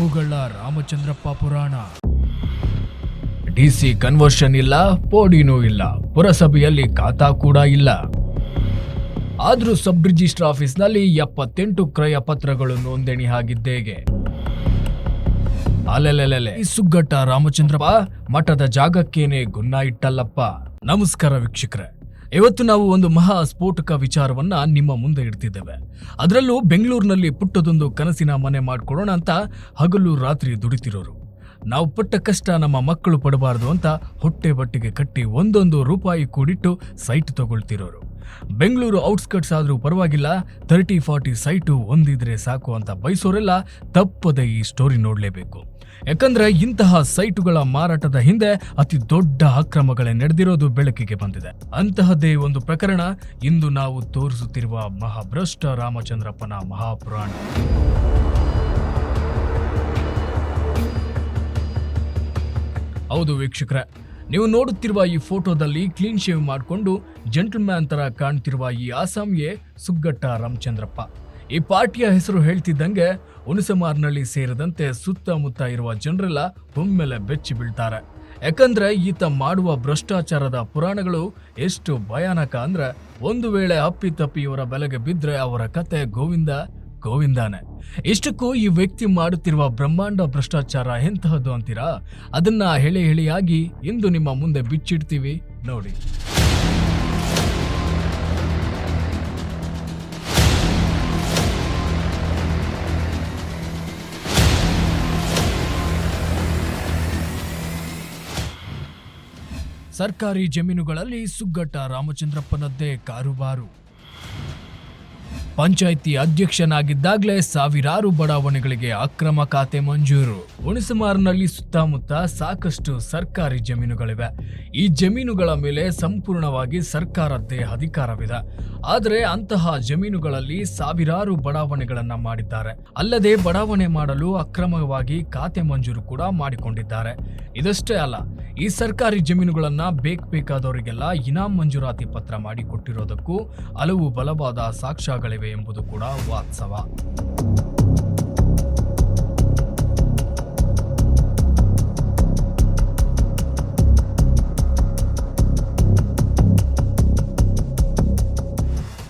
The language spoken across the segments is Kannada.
ಹೂಗಳ ರಾಮಚಂದ್ರಪ್ಪ ಪುರಾಣ. ಡಿಸಿ ಕನ್ವರ್ಷನ್ ಇಲ್ಲ, ಪೋಡಿನೂ ಇಲ್ಲ, ಪುರಸಭೆಯಲ್ಲಿ ಖಾತಾ ಕೂಡ ಇಲ್ಲ. ಆದ್ರೂ ಸಬ್ ರಿಜಿಸ್ಟರ್ ಆಫೀಸ್ನಲ್ಲಿ ಎಪ್ಪತ್ತೆಂಟು ಕ್ರಯ ಪತ್ರಗಳು ನೋಂದಣಿ ಆಗಿದ್ದೇಗೆ. ಅಲೆಲೆಲೆಲೆ. ಸುಗ್ಗಟ್ಟ ರಾಮಚಂದ್ರಪ್ಪ ಮಠದ ಜಾಗಕ್ಕೇನೆ ಗುನ್ನ ಇಟ್ಟಲ್ಲಪ್ಪ ನಮಸ್ಕಾರ ವೀಕ್ಷಕರೇ. ಇವತ್ತು ನಾವು ಒಂದು ಮಹಾ ಸ್ಫೋಟಕ ವಿಚಾರವನ್ನ ನಿಮ್ಮ ಮುಂದೆ ಇಡ್ತಿದ್ದೇವೆ. ಅದರಲ್ಲೂ ಬೆಂಗಳೂರಿನಲ್ಲಿ ಪುಟ್ಟದೊಂದು ಕನಸಿನ ಮನೆ ಮಾಡಿಕೊಡೋಣ ಅಂತ ಹಗಲು ರಾತ್ರಿ ದುಡಿತಿರೋರು. ನಾವು ಪಟ್ಟ ಕಷ್ಟ ನಮ್ಮ ಮಕ್ಕಳು ಪಡಬಾರದು ಅಂತ ಹೊಟ್ಟೆ ಬಟ್ಟೆಗೆ ಕಟ್ಟಿ ಒಂದೊಂದು ರೂಪಾಯಿ ಕೂಡಿಟ್ಟು ಸೈಟ್ ತಗೊಳ್ತಿರೋರು. ಬೆಂಗಳೂರು ಔಟ್ಸ್ಕಟ್ಸ್ ಆದರೂ ಪರವಾಗಿಲ್ಲ ತರ್ಟಿ ಫಾರ್ಟಿ ಸೈಟು ಒಂದಿದ್ರೆ ಸಾಕು ಅಂತ ಬಯಸೋರೆಲ್ಲ ತಪ್ಪದೆ ಈ ಸ್ಟೋರಿ ನೋಡಲೇಬೇಕು. ಯಾಕಂದ್ರೆ ಇಂತಹ ಸೈಟುಗಳ ಮಾರಾಟದ ಹಿಂದೆ ಅತಿ ದೊಡ್ಡ ಅಕ್ರಮಗಳೇ ನಡೆದಿರೋದು ಬೆಳಕಿಗೆ ಬಂದಿದೆ. ಅಂತಹದ್ದೇ ಒಂದು ಪ್ರಕರಣ ಇಂದು ನಾವು ತೋರಿಸುತ್ತಿರುವ ಮಹಾಭ್ರಷ್ಟ ರಾಮಚಂದ್ರಪ್ಪನ ಮಹಾಪುರಾಣ. ಹೌದು ವೀಕ್ಷಕರೇ ನೀವು ನೋಡುತ್ತಿರುವ ಈ ಫೋಟೋದಲ್ಲಿ ಕ್ಲೀನ್ ಶೇವ್ ಮಾಡಿಕೊಂಡು ಜೆಂಟಲ್ಮ್ಯಾನ್ ತರ ಕಾಣ್ತಿರುವ ಈ ಆಸಾಮಿಯೇ ಸುಗ್ಗಟ್ಟ ರಾಮಚಂದ್ರಪ್ಪ. ಈ ಪಾರ್ಟಿಯ ಹೆಸರು ಹೇಳ್ತಿದ್ದಂಗೆ ಹುಣಸಮಾರ್ನಲ್ಲಿ ಸೇರಿದಂತೆ ಸುತ್ತಮುತ್ತ ಇರುವ ಜನರೆಲ್ಲ ಒಮ್ಮೆಲೆ ಬೆಚ್ಚಿ ಬೀಳ್ತಾರೆ. ಯಾಕಂದ್ರೆ ಈತ ಮಾಡುವ ಭ್ರಷ್ಟಾಚಾರದ ಪುರಾಣಗಳು ಎಷ್ಟು ಭಯಾನಕ ಅಂದ್ರೆ ಒಂದು ವೇಳೆ ಅಪ್ಪಿತಪ್ಪಿ ಇವರ ಬೆಲೆಗೆ ಬಿದ್ರೆ ಅವರ ಕತೆ ಗೋವಿಂದ ಗೋವಿಂದಾನೆ. ಇಷ್ಟಕ್ಕೂ ಈ ವ್ಯಕ್ತಿ ಮಾಡುತ್ತಿರುವ ಬ್ರಹ್ಮಾಂಡ ಭ್ರಷ್ಟಾಚಾರ ಎಂತಹದ್ದು ಅಂತೀರಾ? ಅದನ್ನ ಹೇಳಿ ಹೇಳಿಯಾಗಿ ಇಂದು ನಿಮ್ಮ ಮುಂದೆ ಬಿಚ್ಚಿಡ್ತೀವಿ. ನೋಡಿ. ಸರ್ಕಾರಿ ಜಮೀನುಗಳಲ್ಲಿ ಸುಗ್ಗಟ್ಟ ರಾಮಚಂದ್ರಪ್ಪನದ್ದೇ ಕಾರುಬಾರು. ಪಂಚಾಯಿತಿ ಅಧ್ಯಕ್ಷನಾಗಿದ್ದಾಗಲೇ ಸಾವಿರಾರು ಬಡಾವಣೆಗಳಿಗೆ ಅಕ್ರಮ ಖಾತೆ ಮಂಜೂರು. ಹುಣಸಮಾರ್ನಲ್ಲಿ ಸುತ್ತಮುತ್ತ ಸಾಕಷ್ಟು ಸರ್ಕಾರಿ ಜಮೀನುಗಳಿವೆ. ಈ ಜಮೀನುಗಳ ಮೇಲೆ ಸಂಪೂರ್ಣವಾಗಿ ಸರ್ಕಾರದ್ದೇ ಅಧಿಕಾರವಿದೆ. ಆದರೆ ಅಂತಹ ಜಮೀನುಗಳಲ್ಲಿ ಸಾವಿರಾರು ಬಡಾವಣೆಗಳನ್ನ ಮಾಡಿದ್ದಾರೆ. ಅಲ್ಲದೆ ಬಡಾವಣೆ ಮಾಡಲು ಅಕ್ರಮವಾಗಿ ಖಾತೆ ಮಂಜೂರು ಕೂಡ ಮಾಡಿಕೊಂಡಿದ್ದಾರೆ. ಇದಷ್ಟೇ ಅಲ್ಲ, ಈ ಸರ್ಕಾರಿ ಜಮೀನುಗಳನ್ನ ಬೇಕ್ ಬೇಕಾದವರಿಗೆಲ್ಲ ಇನಾಮ್ ಮಂಜೂರಾತಿ ಪತ್ರ ಮಾಡಿಕೊಟ್ಟಿರೋದಕ್ಕೂ ಹಲವು ಬಲವಾದ ಸಾಕ್ಷ್ಯಗಳಿವೆ ಎಂಬುದು ಕೂಡ ವಾಸ್ತವ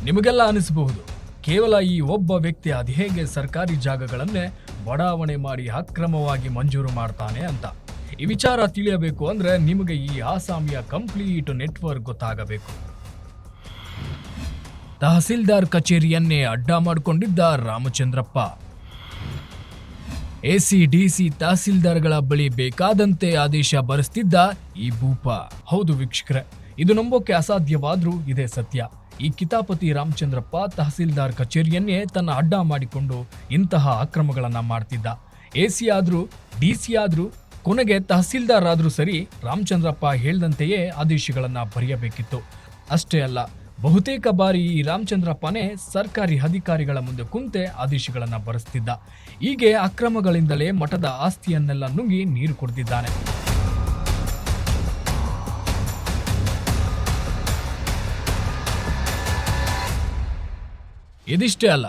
ನಿಮಗೆಲ್ಲ ಅನಿಸಬಹುದು, ಕೇವಲ ಈ ಒಬ್ಬ ವ್ಯಕ್ತಿ ಅದು ಹೇಗೆ ಸರ್ಕಾರಿ ಜಾಗಗಳನ್ನೇ ಬಡಾವಣೆ ಮಾಡಿ ಅಕ್ರಮವಾಗಿ ಮಂಜೂರು ಮಾಡ್ತಾನೆ ಅಂತ. ಈ ವಿಚಾರ ತಿಳಿಯಬೇಕು ಅಂದ್ರೆ ನಿಮಗೆ ಈ ಆಸಾಮಿಯ ಕಂಪ್ಲೀಟ್ ನೆಟ್ವರ್ಕ್ ಗೊತ್ತಾಗಬೇಕು. ತಹಸೀಲ್ದಾರ್ ಕಚೇರಿಯನ್ನೇ ಅಡ್ಡ ಮಾಡಿಕೊಂಡಿದ್ದ ರಾಮಚಂದ್ರಪ್ಪ. ಎಸಿ ಡಿಸಿ ತಹಸೀಲ್ದಾರ್ಗಳ ಬಳಿ ಬೇಕಾದಂತೆ ಆದೇಶ ಬರೆಸ್ತಿದ್ದ ಈ ಭೂಪ. ಹೌದು ವೀಕ್ಷಕರೇ, ಇದು ನಂಬೋಕೆ ಅಸಾಧ್ಯವಾದ್ರೂ ಇದೇ ಸತ್ಯ. ಈ ಕಿತಾಪತಿ ರಾಮಚಂದ್ರಪ್ಪ ತಹಸೀಲ್ದಾರ್ ಕಚೇರಿಯನ್ನೇ ತನ್ನ ಅಡ್ಡ ಮಾಡಿಕೊಂಡು ಇಂತಹ ಅಕ್ರಮಗಳನ್ನು ಮಾಡ್ತಿದ್ದ. ಎಸಿ ಆದ್ರೂ ಡಿಸಿ ಆದರೂ, ಕೊನೆಗೆ ತಹಸೀಲ್ದಾರ್ ಆದರೂ ಸರಿ ರಾಮಚಂದ್ರಪ್ಪ ಹೇಳ್ದಂತೆಯೇ ಆದೇಶಗಳನ್ನು ಬರೆಯಬೇಕಿತ್ತು. ಅಷ್ಟೇ ಅಲ್ಲ ಬಹುತೇಕ ಬಾರಿ ಈ ರಾಮಚಂದ್ರಪ್ಪನೇ ಸರ್ಕಾರಿ ಅಧಿಕಾರಿಗಳ ಮುಂದೆ ಕುಂತೆ ಆದೇಶಗಳನ್ನು ಬರೆಸ್ತಿದ್ದ. ಹೀಗೆ ಅಕ್ರಮಗಳಿಂದಲೇ ಮಠದ ಆಸ್ತಿಯನ್ನೆಲ್ಲ ನುಂಗಿ ನೀರು ಕುಡಿದಿದ್ದಾನೆ. ಇದಿಷ್ಟೇ ಅಲ್ಲ,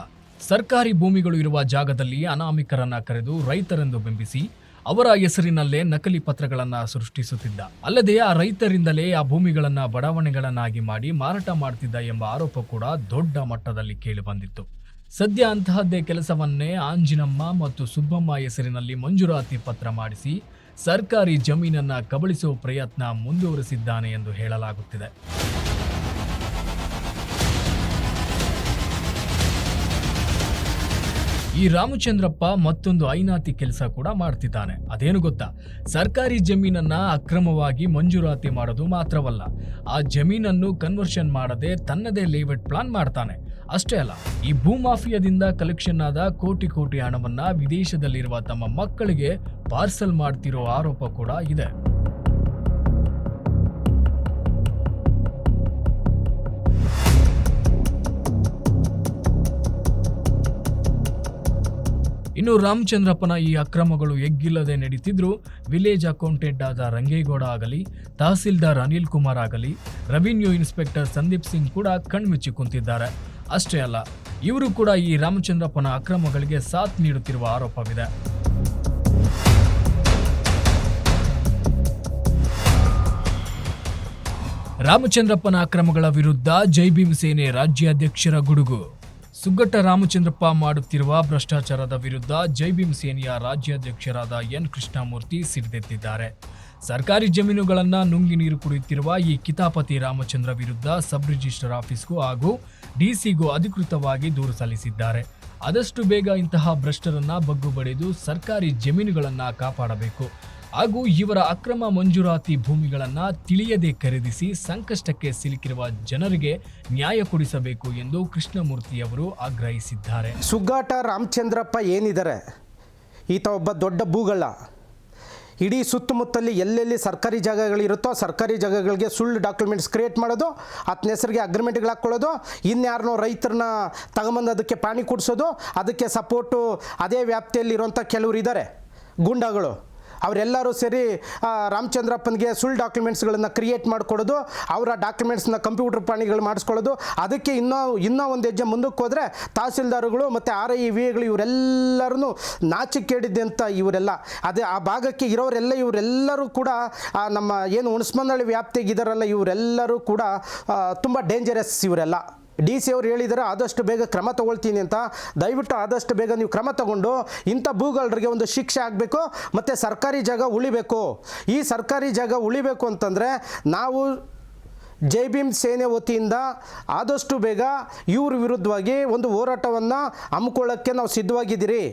ಸರ್ಕಾರಿ ಭೂಮಿಗಳು ಇರುವ ಜಾಗದಲ್ಲಿ ಅನಾಮಿಕರನ್ನ ಕರೆದು ರೈತರೆಂದು ಬಿಂಬಿಸಿ ಅವರ ಹೆಸರಿನಲ್ಲೇ ನಕಲಿ ಪತ್ರಗಳನ್ನು ಸೃಷ್ಟಿಸುತ್ತಿದ್ದ. ಅಲ್ಲದೆ ಆ ರೈತರಿಂದಲೇ ಆ ಭೂಮಿಗಳನ್ನು, ಬಡಾವಣೆಗಳನ್ನಾಗಿ ಮಾಡಿ ಮಾರಾಟ ಮಾಡ್ತಿದ್ದ ಎಂಬ ಆರೋಪ ಕೂಡ ದೊಡ್ಡ ಮಟ್ಟದಲ್ಲಿ ಕೇಳಿ ಬಂದಿತ್ತು. ಸದ್ಯ ಅಂತಹದ್ದೇ ಕೆಲಸವನ್ನೇ ಆಂಜಿನಮ್ಮ ಮತ್ತು ಸುಬ್ಬಮ್ಮ ಹೆಸರಿನಲ್ಲಿ ಮಂಜೂರಾತಿ ಪತ್ರ ಮಾಡಿಸಿ, ಸರ್ಕಾರಿ ಜಮೀನನ್ನ ಕಬಳಿಸುವ ಪ್ರಯತ್ನ ಮುಂದುವರಿಸಿದ್ದಾನೆ ಎಂದು ಹೇಳಲಾಗುತ್ತಿದೆ. ಈ ರಾಮಚಂದ್ರಪ್ಪ ಮತ್ತೊಂದು ಐನಾತಿ ಕೆಲಸ ಕೂಡ ಮಾಡ್ತಿದ್ದಾನೆ. ಅದೇನು ಗೊತ್ತಾ? ಸರ್ಕಾರಿ ಜಮೀನನ್ನ ಅಕ್ರಮವಾಗಿ ಮಂಜೂರಾತಿ ಮಾಡೋದು ಮಾತ್ರವಲ್ಲ, ಆ ಜಮೀನನ್ನು ಕನ್ವರ್ಷನ್ ಮಾಡದೆ ತನ್ನದೇ ಲೇಔಟ್ ಪ್ಲಾನ್ ಮಾಡ್ತಾನೆ. ಅಷ್ಟೇ ಅಲ್ಲ, ಈ ಭೂಮಾಫಿಯಾದಿಂದ ಕಲೆಕ್ಷನ್ ಆದ ಕೋಟಿ ಕೋಟಿ ಹಣವನ್ನ ವಿದೇಶದಲ್ಲಿರುವ ತಮ್ಮ ಮಕ್ಕಳಿಗೆ ಪಾರ್ಸಲ್ ಮಾಡ್ತಿರೋ ಆರೋಪ ಕೂಡ ಇದೆ. ಇನ್ನು ರಾಮಚಂದ್ರಪ್ಪನ ಈ ಅಕ್ರಮಗಳು ಎಗ್ಗಿಲ್ಲದೆ ನಡೀತಿದ್ರು. ವಿಲೇಜ್ ಅಕೌಂಟೆಂಟ್ ಆದ ರಂಗೇಗೌಡ ಆಗಲಿ, ತಹಸೀಲ್ದಾರ್ ಅನಿಲ್ ಕುಮಾರ್ ಆಗಲಿ, ರೆವಿನ್ಯೂ ಇನ್ಸ್ಪೆಕ್ಟರ್ ಸಂದೀಪ್ ಸಿಂಗ್ ಕೂಡ ಕಣ್ಮುಚ್ಚಿ ಕುಂತಿದ್ದಾರೆ. ಅಷ್ಟೇ ಅಲ್ಲ, ಇವರು ಕೂಡ ಈ ರಾಮಚಂದ್ರಪ್ಪನ ಅಕ್ರಮಗಳಿಗೆ ಸಾಥ್ ನೀಡುತ್ತಿರುವ ಆರೋಪವಿದೆ. ರಾಮಚಂದ್ರಪ್ಪನ ಅಕ್ರಮಗಳ ವಿರುದ್ಧ ಜೈ ಭೀಮ್ ಸೇನೆ ರಾಜ್ಯಾಧ್ಯಕ್ಷರ ಗುಡುಗು. ಸುಗ್ಗಟ್ಟ ರಾಮಚಂದ್ರಪ್ಪ ಮಾಡುತ್ತಿರುವ ಭ್ರಷ್ಟಾಚಾರದ ವಿರುದ್ಧ ಜೈ ಭೀಮ್ ಸೇನೆಯ ರಾಜ್ಯಾಧ್ಯಕ್ಷರಾದ ಎನ್ ಕೃಷ್ಣಮೂರ್ತಿ ಸಿಡಿದೆದ್ದಿದ್ದಾರೆ ಸರ್ಕಾರಿ ಜಮೀನುಗಳನ್ನು ನುಂಗಿ ನೀರು ಕುಡಿಯುತ್ತಿರುವ ಈ ಕಿತಾಪತಿ ರಾಮಚಂದ್ರ ವಿರುದ್ಧ ಸಬ್ ರಿಜಿಸ್ಟರ್ ಆಫೀಸ್ಗೂ ಹಾಗೂ ಡಿಸಿಗೂ ಅಧಿಕೃತವಾಗಿ ದೂರು ಸಲ್ಲಿಸಿದ್ದಾರೆ. ಆದಷ್ಟು ಬೇಗ ಇಂತಹ ಭ್ರಷ್ಟರನ್ನ ಬಗ್ಗು ಬಡಿದು ಸರ್ಕಾರಿ ಜಮೀನುಗಳನ್ನು ಕಾಪಾಡಬೇಕು. ಹಾಗೂ ಇವರ ಅಕ್ರಮ ಮಂಜೂರಾತಿ ಭೂಮಿಗಳನ್ನ ತಿಳಿಯದೆ ಖರೀದಿಸಿ ಸಂಕಷ್ಟಕ್ಕೆ ಸಿಲುಕಿರುವ ಜನರಿಗೆ ನ್ಯಾಯ ಕೊಡಿಸಬೇಕು ಎಂದು ಕೃಷ್ಣಮೂರ್ತಿ ಅವರು ಆಗ್ರಹಿಸಿದ್ದಾರೆ. ಸುಗ್ಗಾಟ ರಾಮಚಂದ್ರಪ್ಪ ಏನಿದ್ದಾರೆ ಈತ ಒಬ್ಬ ದೊಡ್ಡ ಭೂಗಳ ಇಡೀ ಸುತ್ತಮುತ್ತಲಿ ಎಲ್ಲೆಲ್ಲಿ ಸರ್ಕಾರಿ ಜಾಗಗಳಿರುತ್ತೋ ಸರ್ಕಾರಿ ಜಾಗಗಳಿಗೆ ಸುಳ್ಳು ಡಾಕ್ಯುಮೆಂಟ್ಸ್ ಕ್ರಿಯೇಟ್ ಮಾಡೋದು ಆತನ ಹೆಸರಿಗೆ ಅಗ್ರಿಮೆಂಟ್ಗಳು ಹಾಕ್ಕೊಳ್ಳೋದು ಇನ್ಯಾರನ್ನೋ ರೈತರನ್ನ ತಗೊಂಬಂದು ಅದಕ್ಕೆ ಪಾಣಿ ಕೊಡಿಸೋದು, ಅದಕ್ಕೆ ಸಪೋರ್ಟು ಅದೇ ವ್ಯಾಪ್ತಿಯಲ್ಲಿರುವಂಥ ಕೆಲವರು ಇದ್ದಾರೆ ಗೂಂಡಾಗಳು. ಅವರೆಲ್ಲರೂ ಸೇರಿ ರಾಮಚಂದ್ರಪ್ಪನಿಗೆ ಸುಳ್ಳು ಡಾಕ್ಯುಮೆಂಟ್ಸ್ಗಳನ್ನು ಕ್ರಿಯೇಟ್ ಮಾಡಿಕೊಡೋದು, ಅವರ ಡಾಕ್ಯುಮೆಂಟ್ಸ್ನ ಕಂಪ್ಯೂಟರ್ ಪ್ರಾಣಿಗಳು ಮಾಡಿಸ್ಕೊಳ್ಳೋದು, ಅದಕ್ಕೆ ಇನ್ನೂ ಇನ್ನೂ ಒಂದು ಹೆಜ್ಜೆ ಮುಂದಕ್ಕೆ ಹೋದರೆ ತಹಸೀಲ್ದಾರ್ಗಳು ಮತ್ತು ಆರ್ ಐ ವಿಗಳು ಇವರೆಲ್ಲರೂ ನಾಚಿಕೇಡಿದ್ದೆ ಅಂತ ಇವರೆಲ್ಲ. ಅದೇ ಆ ಭಾಗಕ್ಕೆ ಇರೋರೆಲ್ಲ, ಇವರೆಲ್ಲರೂ ಕೂಡ ನಮ್ಮ ಏನು ಹುಣಸ್ಮಂದಳ್ಳಿ ವ್ಯಾಪ್ತಿಗಿದಾರಲ್ಲ ಇವರೆಲ್ಲರೂ ಕೂಡ ತುಂಬ ಡೇಂಜರಸ್ ಇವರೆಲ್ಲ. ಡಿ ಸಿ ಅವ್ರು ಹೇಳಿದರೆ, ಆದಷ್ಟು ಬೇಗ ಕ್ರಮ ತಗೊಳ್ತೀನಿ ಅಂತ. ದಯವಿಟ್ಟು ಆದಷ್ಟು ಬೇಗ ನೀವು ಕ್ರಮ ತಗೊಂಡು ಇಂಥ ಭೂಗಳರಿಗೆ ಒಂದು ಶಿಕ್ಷೆ ಆಗಬೇಕು ಮತ್ತು ಸರ್ಕಾರಿ ಜಾಗ ಉಳಿಬೇಕು. ಈ ಸರ್ಕಾರಿ ಜಾಗ ಉಳಿಬೇಕು ಅಂತಂದರೆ ನಾವು ಜೈ ಭೀಮ್ ಸೇನೆ ವತಿಯಿಂದ ಆದಷ್ಟು ಬೇಗ ಇವ್ರ ವಿರುದ್ಧವಾಗಿ ಒಂದು ಹೋರಾಟವನ್ನು ಹಮ್ಮಿಕೊಳ್ಳೋಕ್ಕೆ ನಾವು ಸಿದ್ಧವಾಗಿದ್ದೀರಿ.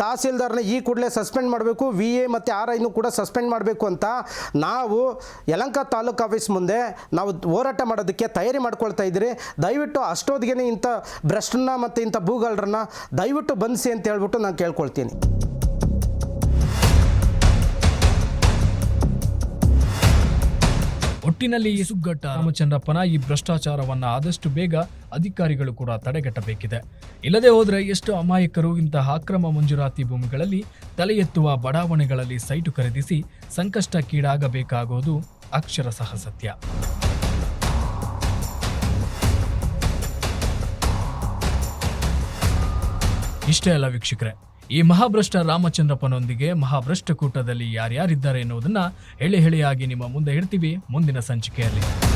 ತಹಸೀಲ್ದಾರ್ನ ಈ ಕೂಡಲೇ ಸಸ್ಪೆಂಡ್ ಮಾಡಬೇಕು, ವಿ ಎ ಮತ್ತು ಆರ್ ಐನು ಕೂಡ ಸಸ್ಪೆಂಡ್ ಮಾಡಬೇಕು ಅಂತ ನಾವು ಯಲಂಕ ತಾಲೂಕು ಆಫೀಸ್ ಮುಂದೆ ನಾವು ಹೋರಾಟ ಮಾಡೋದಕ್ಕೆ ತಯಾರಿ ಮಾಡ್ಕೊಳ್ತಾ ಇದ್ದೀರಿ. ದಯವಿಟ್ಟು ಅಷ್ಟೊತ್ತಿಗೆ ಇಂಥ ಭ್ರಷ್ಟನ್ನ ಮತ್ತು ಇಂಥ ಭೂಗಳರನ್ನ ದಯವಿಟ್ಟು ಬಂಧಿಸಿ ಅಂತ ಹೇಳ್ಬಿಟ್ಟು ನಾನು ಕೇಳ್ಕೊಳ್ತೀನಿ. ಒಟ್ಟಿನಲ್ಲಿ ಈ ಸುಗ್ಗಟ್ಟ ರಾಮಚಂದ್ರಪ್ಪನ ಈ ಭ್ರಷ್ಟಾಚಾರವನ್ನ ಆದಷ್ಟು ಬೇಗ ಅಧಿಕಾರಿಗಳು ಕೂಡ ತಡೆಗಟ್ಟಬೇಕಿದೆ. ಇಲ್ಲದೆ ಹೋದ್ರೆ ಎಷ್ಟು ಅಮಾಯಕರು ಇಂತಹ ಅಕ್ರಮ ಮಂಜೂರಾತಿ ಭೂಮಿಗಳಲ್ಲಿ ತಲೆ ಎತ್ತುವ ಬಡಾವಣೆಗಳಲ್ಲಿ ಸೈಟು ಖರೀದಿಸಿ ಸಂಕಷ್ಟಕ್ಕೀಡಾಗಬೇಕಾಗೋದು ಸಹ ಸತ್ಯ ಇಷ್ಟೇ ಅಲ್ಲ ವೀಕ್ಷಕರೇ ಈ ಮಹಾಭ್ರಷ್ಟ ರಾಮಚಂದ್ರಪ್ಪನೊಂದಿಗೆ ಮಹಾಭ್ರಷ್ಟ ಕೂಟದಲ್ಲಿ ಯಾರ್ಯಾರಿದ್ದಾರೆ ಎನ್ನುವುದನ್ನು ಹೇಳಿ ಹೇಳಿಯಾಗಿ ನಿಮ್ಮ ಮುಂದೆ ಇಡ್ತೀವಿ ಮುಂದಿನ ಸಂಚಿಕೆಯಲ್ಲಿ.